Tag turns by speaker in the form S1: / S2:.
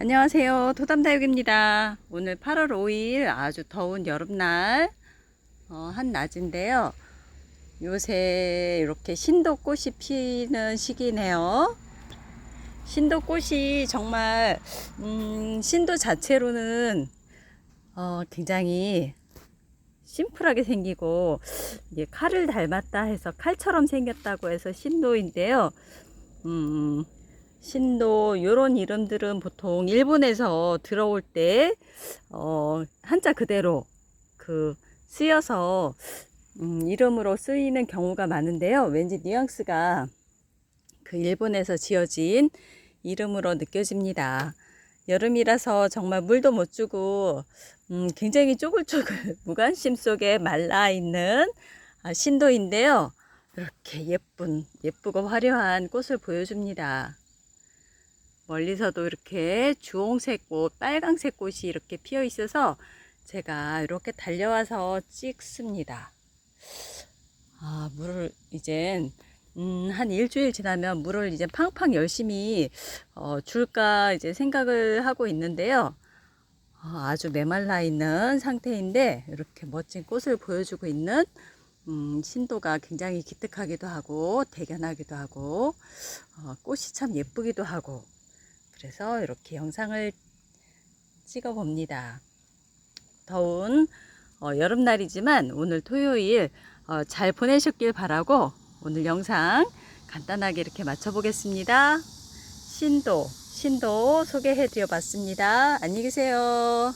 S1: 안녕하세요. 도담다육입니다. 오늘 8월 5일 아주 더운 여름날 어, 한 낮인데요. 요새 이렇게 신도꽃이 피는 시기네요. 신도꽃이 정말 음, 신도 자체로는 어, 굉장히 심플하게 생기고 이게 칼을 닮았다 해서 칼처럼 생겼다고 해서 신도인데요. 음, 신도 요런 이름들은 보통 일본에서 들어올 때 어, 한자 그대로 그 쓰여서 음, 이름으로 쓰이는 경우가 많은데요. 왠지 뉘앙스가 그 일본에서 지어진 이름으로 느껴집니다. 여름이라서 정말 물도 못 주고 음, 굉장히 쪼글쪼글 무관심 속에 말라 있는 아, 신도인데요. 이렇게 예쁜 예쁘고 화려한 꽃을 보여줍니다. 멀리서도 이렇게 주홍색 꽃, 빨강색 꽃이 이렇게 피어 있어서 제가 이렇게 달려와서 찍습니다. 아, 물을 이젠 음, 한 일주일 지나면 물을 이제 팡팡 열심히 어, 줄까 이제 생각을 하고 있는데요. 어, 아주 메말라 있는 상태인데 이렇게 멋진 꽃을 보여주고 있는 음, 신도가 굉장히 기특하기도 하고 대견하기도 하고 어, 꽃이 참 예쁘기도 하고 그래서 이렇게 영상을 찍어 봅니다. 더운 어, 여름날이지만 오늘 토요일 어, 잘 보내셨길 바라고 오늘 영상 간단하게 이렇게 마쳐 보겠습니다. 신도, 신도 소개해 드려 봤습니다. 안녕히 계세요.